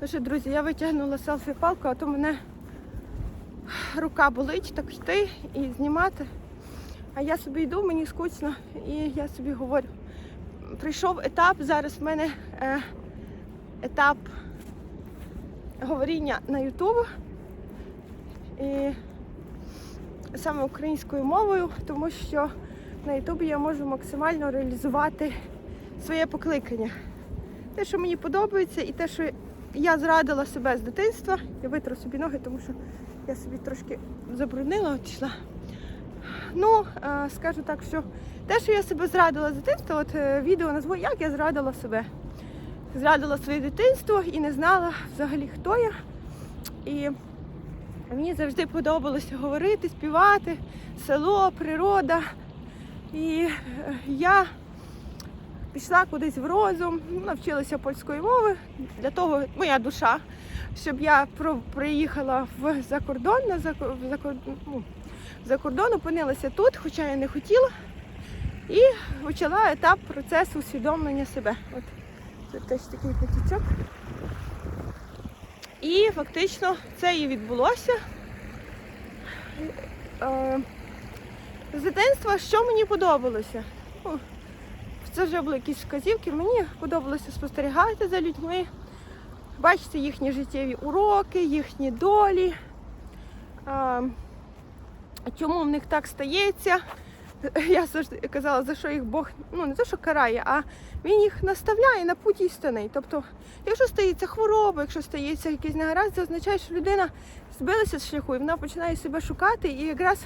Ну друзі, я витягнула селфі-палку, а то мене рука болить так йти і знімати. А я собі йду, мені скучно, і я собі говорю. Прийшов етап, зараз в мене е, етап говоріння на Ютуб. І саме українською мовою, тому що на Ютубі я можу максимально реалізувати своє покликання. Те, що мені подобається, і те, що я зрадила себе з дитинства. Я витру собі ноги, тому що я собі трошки забруднила, от йшла. Ну, е, скажу так, що те, що я себе зрадила з дитинства, от е, відео назву, як я зрадила себе. Зрадила своє дитинство і не знала взагалі, хто я. І мені завжди подобалося говорити, співати, село, природа. І е, я пішла кудись в розум, навчилася польської мови. Для того моя душа, щоб я приїхала в закордон, на зако- в закор- ну, за кордон, опинилася тут, хоча я не хотіла. І почала етап процесу усвідомлення себе. От тут теж такий потічок. І фактично це і відбулося. Е, З дитинства що мені подобалося? Це вже були якісь вказівки. Мені подобалося спостерігати за людьми, бачити їхні життєві уроки, їхні долі. Чому в них так стається? Я завжди казала, за що їх Бог ну не те, що карає, а він їх наставляє на путь істини. Тобто, якщо стається хвороба, якщо стається якийсь негаразд, це означає, що людина збилася з шляху і вона починає себе шукати і якраз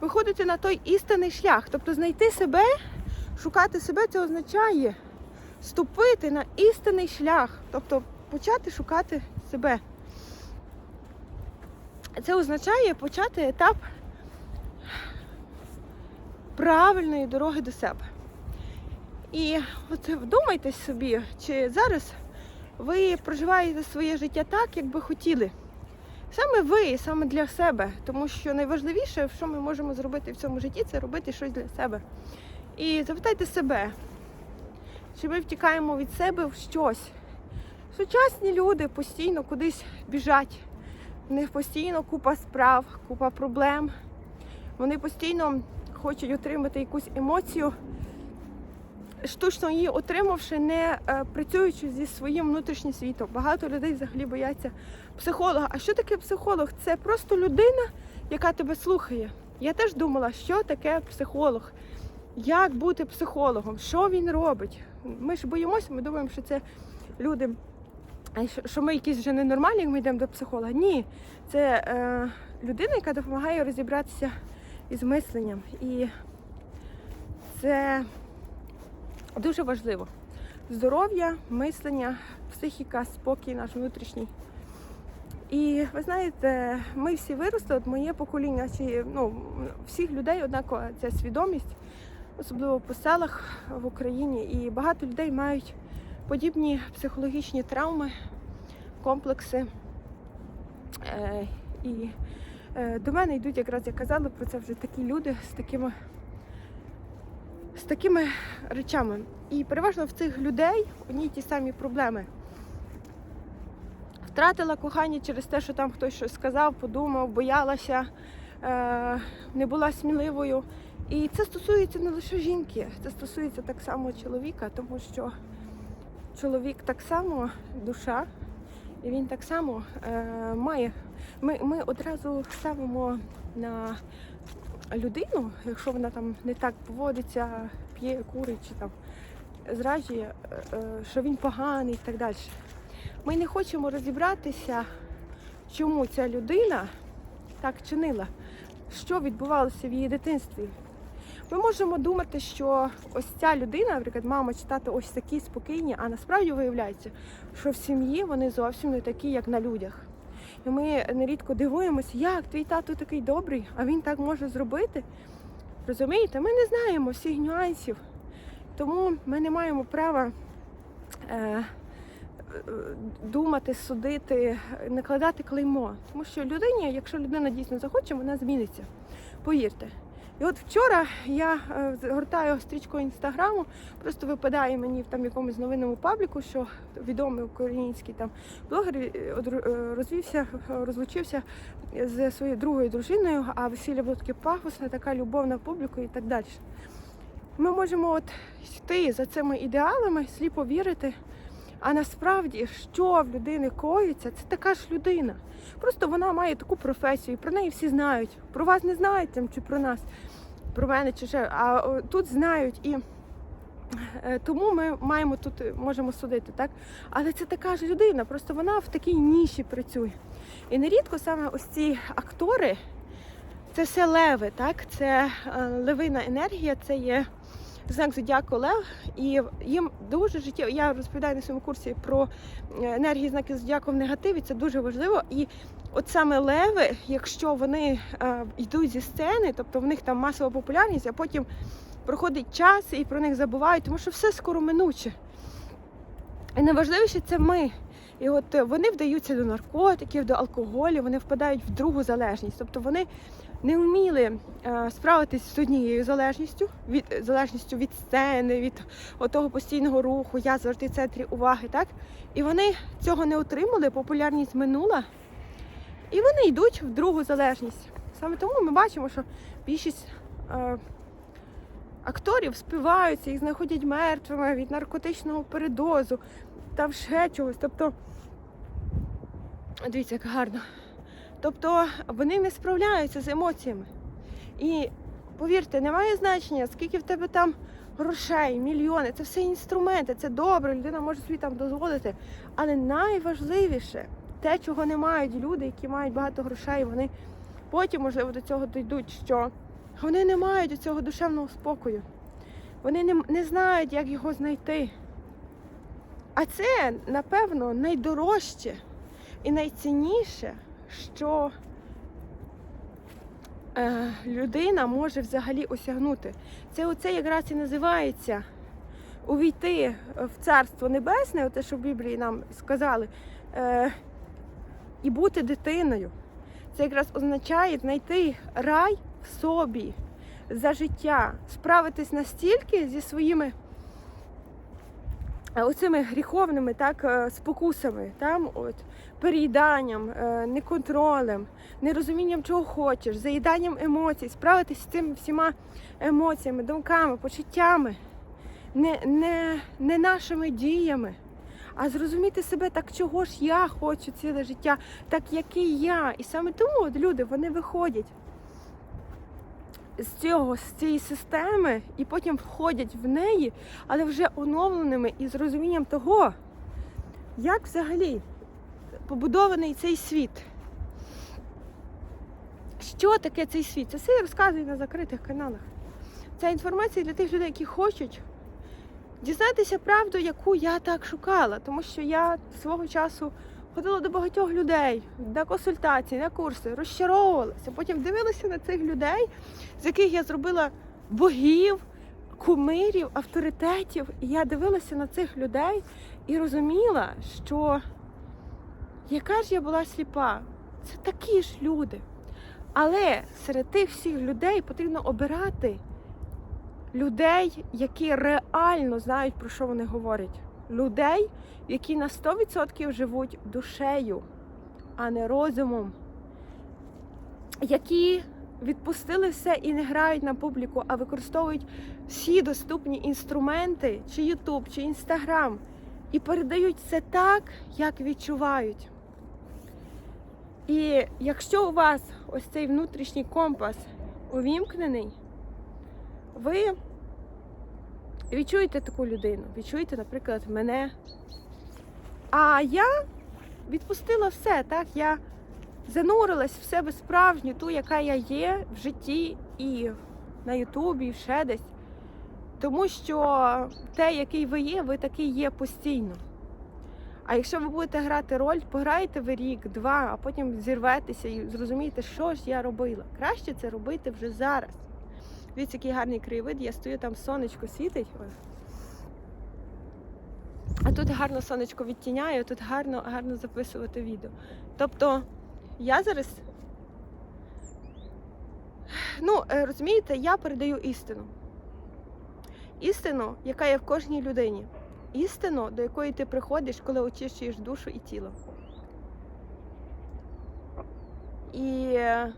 виходити на той істинний шлях. Тобто знайти себе, шукати себе це означає ступити на істинний шлях, тобто почати шукати себе. Це означає почати етап правильної дороги до себе. І от вдумайтесь собі, чи зараз ви проживаєте своє життя так, як би хотіли. Саме ви, саме для себе. Тому що найважливіше, що ми можемо зробити в цьому житті, це робити щось для себе. І запитайте себе, чи ми втікаємо від себе в щось. Сучасні люди постійно кудись біжать. В них постійно купа справ, купа проблем. Вони постійно хочуть отримати якусь емоцію, штучно її отримавши, не е, працюючи зі своїм внутрішнім світом. Багато людей взагалі бояться психолога. А що таке психолог? Це просто людина, яка тебе слухає. Я теж думала, що таке психолог, як бути психологом, що він робить. Ми ж боїмося, ми думаємо, що це люди, що- ми якісь вже ненормальні, як ми йдемо до психолога. Ні, це е, людина, яка допомагає розібратися із мисленням. І це дуже важливо. Здоров'я, мислення, психіка, спокій наш внутрішній. І ви знаєте, ми всі виросли, от моє покоління, чи ну, всіх людей однакова ця свідомість, особливо по селах в Україні. І багато людей мають подібні психологічні травми, комплекси. Е, і е, до мене йдуть, якраз я казала про це вже такі люди з такими, з такими речами. І переважно в цих людей одні й ті самі проблеми. Втратила кохання через те, що там хтось щось сказав, подумав, боялася, е, не була сміливою. І це стосується не лише жінки, це стосується так само чоловіка, тому що чоловік так само душа, і він так само е, має. Ми, ми одразу ставимо на людину, якщо вона там не так поводиться, п'є, курить чи там зраджує, е, е, що він поганий і так далі. Ми не хочемо розібратися, чому ця людина так чинила, що відбувалося в її дитинстві. Ми можемо думати, що ось ця людина, наприклад, мама чи тато ось такі спокійні, а насправді виявляється, що в сім'ї вони зовсім не такі, як на людях. І ми нерідко дивуємося, як твій тато такий добрий, а він так може зробити. Розумієте, ми не знаємо всіх нюансів, тому ми не маємо права е, е, думати, судити, накладати клеймо. Тому що людині, якщо людина дійсно захоче, вона зміниться. Повірте. І от вчора я е, згортаю стрічку інстаграму, просто випадає мені в там якомусь новинному пабліку, що відомий український там блогер е, е, розвівся, розлучився з своєю другою дружиною, а весілля було таке пафосне, така любов на публіку і так далі. Ми можемо от йти за цими ідеалами, сліпо вірити. А насправді, що в людини коїться, це така ж людина. Просто вона має таку професію, про неї всі знають. Про вас не знають чи про нас, про мене чи ще. А тут знають і е, тому ми маємо тут е, можемо судити, так? Але це така ж людина, просто вона в такій ніші працює. І нерідко саме ось ці актори, це все леви, так? Це е, левина енергія, це є знак зодіаку Лев, і їм дуже життєво. Я розповідаю на своєму курсі про е, енергії знаків зодіаку в негативі. Це дуже важливо. І от саме леви, якщо вони е, йдуть зі сцени, тобто в них там масова популярність, а потім проходить час і про них забувають, тому що все скоро минуче. І найважливіше це ми. І от вони вдаються до наркотиків, до алкоголю, вони впадають в другу залежність. Тобто вони не вміли е, справитись з однією залежністю, від залежністю від сцени, від того постійного руху, я завжди в центрі уваги, так? І вони цього не отримали, популярність минула, і вони йдуть в другу залежність. Саме тому ми бачимо, що більшість е, акторів спиваються, їх знаходять мертвими від наркотичного передозу, там ще чогось. Тобто, дивіться, як гарно. Тобто вони не справляються з емоціями. І повірте, немає значення, скільки в тебе там грошей, мільйони, це все інструменти, це добре, людина може собі там дозволити. Але найважливіше те, чого не мають люди, які мають багато грошей, вони потім, можливо, до цього дійдуть, що вони не мають цього душевного спокою. Вони не, не знають, як його знайти. А це, напевно, найдорожче і найцінніше, що е, людина може взагалі осягнути. Це оце якраз і називається увійти в Царство Небесне, те, що в Біблії нам сказали, е, і бути дитиною. Це якраз означає знайти рай в собі за життя, справитись настільки зі своїми оцими гріховними так, е, спокусами, там, от, переїданням, е, неконтролем, нерозумінням, чого хочеш, заїданням емоцій, справитись з цими всіма емоціями, думками, почуттями, не, не, не нашими діями, а зрозуміти себе так, чого ж я хочу ціле життя, так який я. І саме тому от люди вони виходять з цього, з цієї системи, і потім входять в неї, але вже оновленими і з розумінням того, як взагалі побудований цей світ. Що таке цей світ? Це все я розказую на закритих каналах. Ця інформація для тих людей, які хочуть дізнатися правду, яку я так шукала, тому що я свого часу ходила до багатьох людей на консультації, на курси, розчаровувалася. Потім дивилася на цих людей, з яких я зробила богів, кумирів, авторитетів. І я дивилася на цих людей і розуміла, що яка ж я була сліпа, це такі ж люди. Але серед тих всіх людей потрібно обирати людей, які реально знають, про що вони говорять. Людей, які на 100% живуть душею, а не розумом, які відпустили все і не грають на публіку, а використовують всі доступні інструменти, чи Ютуб, чи Інстаграм, і передають це так, як відчувають. І якщо у вас ось цей внутрішній компас увімкнений, ви відчуєте таку людину, відчуєте, наприклад, мене. А я відпустила все, так? Я занурилась в себе справжню, ту, яка я є в житті і на Ютубі, і ще десь. Тому що те, який ви є, ви такий є постійно. А якщо ви будете грати роль, пограєте ви рік, два, а потім зірветеся і зрозумієте, що ж я робила. Краще це робити вже зараз. Дивіться, який гарний краєвид, я стою там, сонечко світить. А тут гарно сонечко відтіняє, тут гарно, гарно записувати відео. Тобто я зараз Ну, е, розумієте, я передаю істину. Істину, яка є в кожній людині. Істину, до якої ти приходиш, коли очищуєш душу і тіло. І е,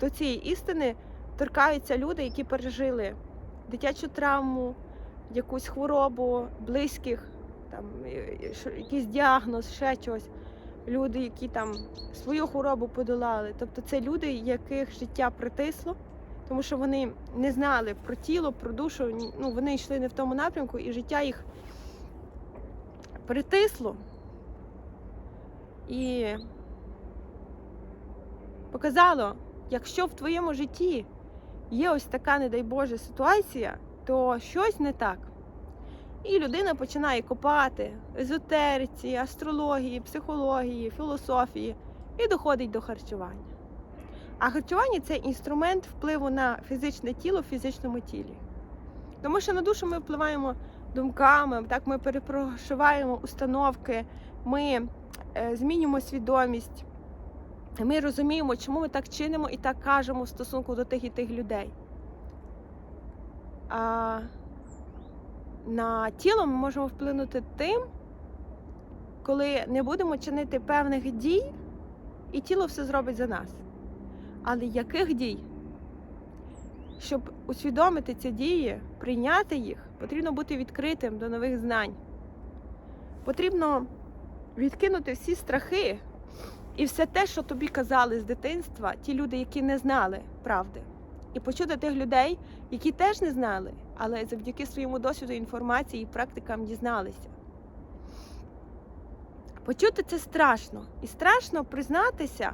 до цієї істини торкаються люди, які пережили дитячу травму, якусь хворобу, близьких, там, якийсь діагноз, ще щось. Люди, які там свою хворобу подолали. Тобто це люди, яких життя притисло, тому що вони не знали про тіло, про душу, ну, вони йшли не в тому напрямку, і життя їх притисло. І показало, якщо в твоєму житті є ось така, не дай Боже, ситуація, то щось не так. І людина починає копати езотериці, астрології, психології, філософії і доходить до харчування. А харчування це інструмент впливу на фізичне тіло в фізичному тілі. Тому що на душу ми впливаємо думками, так ми перепрошиваємо установки, ми е, змінюємо свідомість. Ми розуміємо, чому ми так чинимо і так кажемо в стосунку до тих і тих людей. А на тіло ми можемо вплинути тим, коли не будемо чинити певних дій, і тіло все зробить за нас. Але яких дій? Щоб усвідомити ці дії, прийняти їх, потрібно бути відкритим до нових знань. Потрібно відкинути всі страхи і все те, що тобі казали з дитинства, ті люди, які не знали правди, і почути тих людей, які теж не знали, але завдяки своєму досвіду, інформації і практикам дізналися. Почути це страшно. І страшно признатися,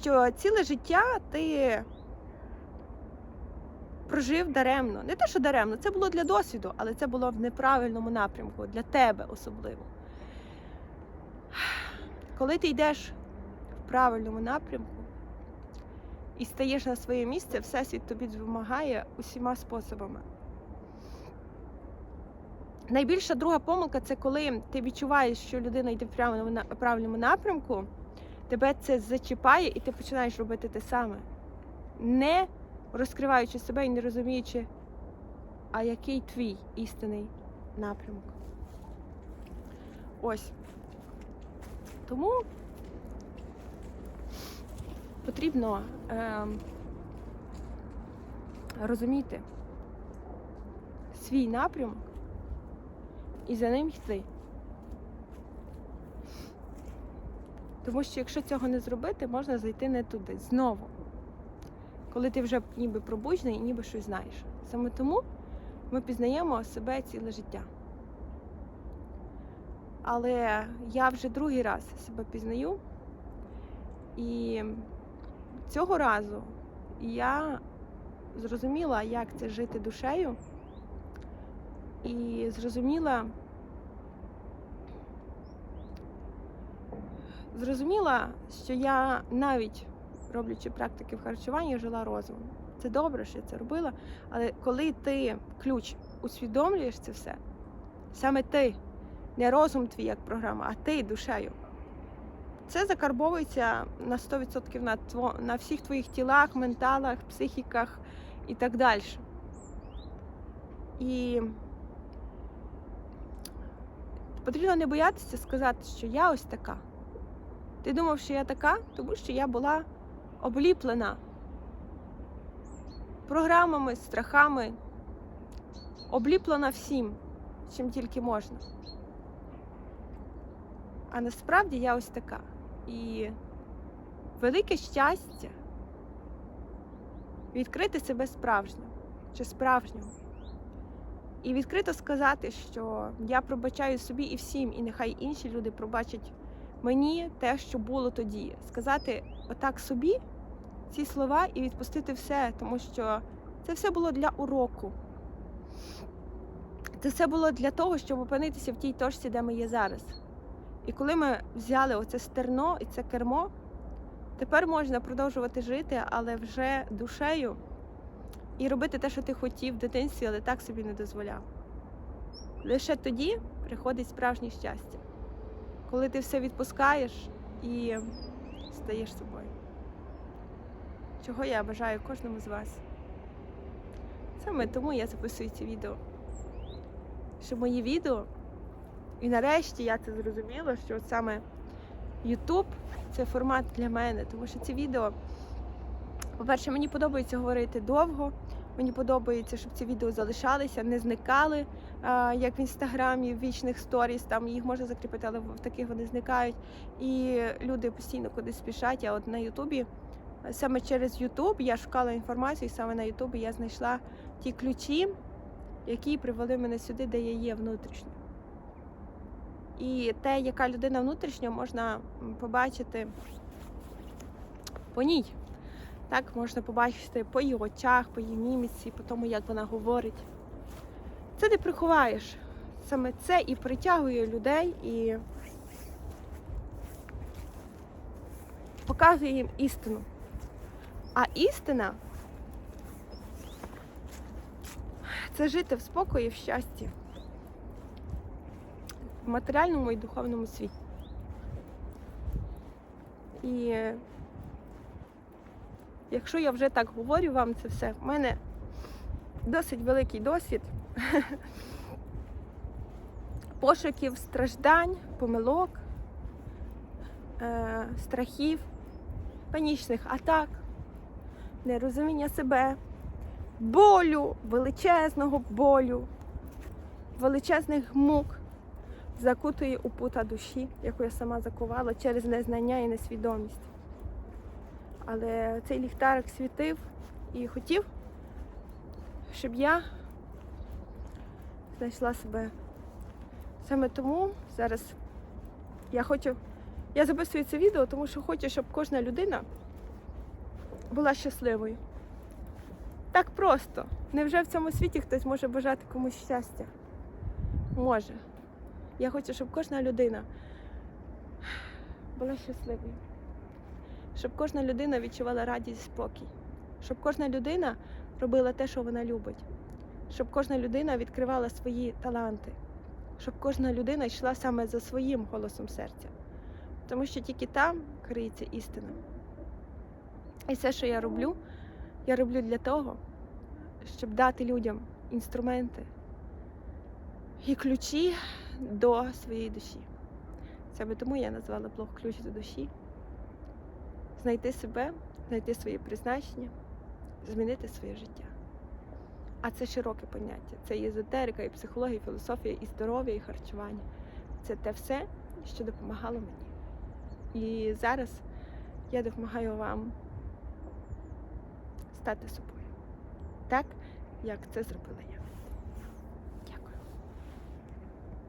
що ціле життя ти прожив даремно. Не те, що даремно, це було для досвіду, але це було в неправильному напрямку, для тебе особливо. Коли ти йдеш правильному напрямку і стаєш на своє місце, Всесвіт тобі допомагає усіма способами. Найбільша друга помилка це коли ти відчуваєш, що людина йде в правильному напрямку, тебе це зачіпає і ти починаєш робити те саме, не розкриваючи себе і не розуміючи, а який твій істинний напрямок. Ось. Тому потрібно е, розуміти свій напрямок і за ним йти. Тому що якщо цього не зробити, можна зайти не туди знову. Коли ти вже ніби пробуджений і ніби щось знаєш. Саме тому ми пізнаємо себе ціле життя. Але я вже другий раз себе пізнаю. І цього разу я зрозуміла, як це жити душею, і зрозуміла, зрозуміла, що я навіть роблячи практики в харчуванні, жила розумом. Це добре, що я це робила, але коли ти ключ усвідомлюєш це все, саме ти, не розум твій як програма, а ти душею. Це закарбовується на 100% на, тво, на всіх твоїх тілах, менталах, психіках і так далі. І потрібно не боятися сказати, що я ось така. Ти думав, що я така, тому що я була обліплена програмами, страхами, обліплена всім, чим тільки можна. А насправді я ось така. І велике щастя відкрити себе справжньо чи справжнього. І відкрито сказати, що я пробачаю собі і всім, і нехай інші люди пробачать мені те, що було тоді. Сказати отак собі ці слова і відпустити все, тому що це все було для уроку. Це все було для того, щоб опинитися в тій точці, де ми є зараз. І коли ми взяли оце стерно і це кермо, тепер можна продовжувати жити, але вже душею і робити те, що ти хотів в дитинстві, але так собі не дозволяв. Лише тоді приходить справжнє щастя, коли ти все відпускаєш і стаєш собою. чого я бажаю кожному з вас. Саме тому я записую ці відео. Що мої відео, і нарешті я це зрозуміла, що саме YouTube це формат для мене, тому що ці відео, по-перше, мені подобається говорити довго. Мені подобається, щоб ці відео залишалися, не зникали, як в інстаграмі, в вічних сторіс. Там їх можна закріпити, але в таких вони зникають. І люди постійно кудись спішать. А от на Ютубі, саме через Ютуб я шукала інформацію, і саме на Ютубі я знайшла ті ключі, які привели мене сюди, де я є внутрішньо. І те, яка людина внутрішньо, можна побачити по ній. Так, можна побачити по її очах, по її міміці, по тому, як вона говорить. Це не приховаєш. Саме це і притягує людей, і показує їм істину. А істина це жити в спокої, в щасті, матеріальному і духовному світі. І якщо я вже так говорю вам це все, в мене досить великий досвід пошуків страждань, помилок, е, страхів, панічних атак, нерозуміння себе, болю, величезного болю, величезних мук, закутої у пута душі, яку я сама закувала через незнання і несвідомість. Але цей ліхтарик світив і хотів, щоб я знайшла себе. Саме тому зараз я хочу. Я записую це відео, тому що хочу, щоб кожна людина була щасливою. Так просто. Невже в цьому світі хтось може бажати комусь щастя? Може. Я хочу, щоб кожна людина була щасливою. Щоб кожна людина відчувала радість і спокій. Щоб кожна людина робила те, що вона любить. Щоб кожна людина відкривала свої таланти. Щоб кожна людина йшла саме за своїм голосом серця. Тому що тільки там криється істина. І все, що я роблю, я роблю для того, щоб дати людям інструменти і ключі до своєї душі. Саме тому я назвала блог Ключ до душі. Знайти себе, знайти своє призначення, змінити своє життя. А це широке поняття. Це і езотерика, і психологія, і філософія, і здоров'я, і харчування. Це те все, що допомагало мені. І зараз я допомагаю вам стати собою. Так, як це зробила я.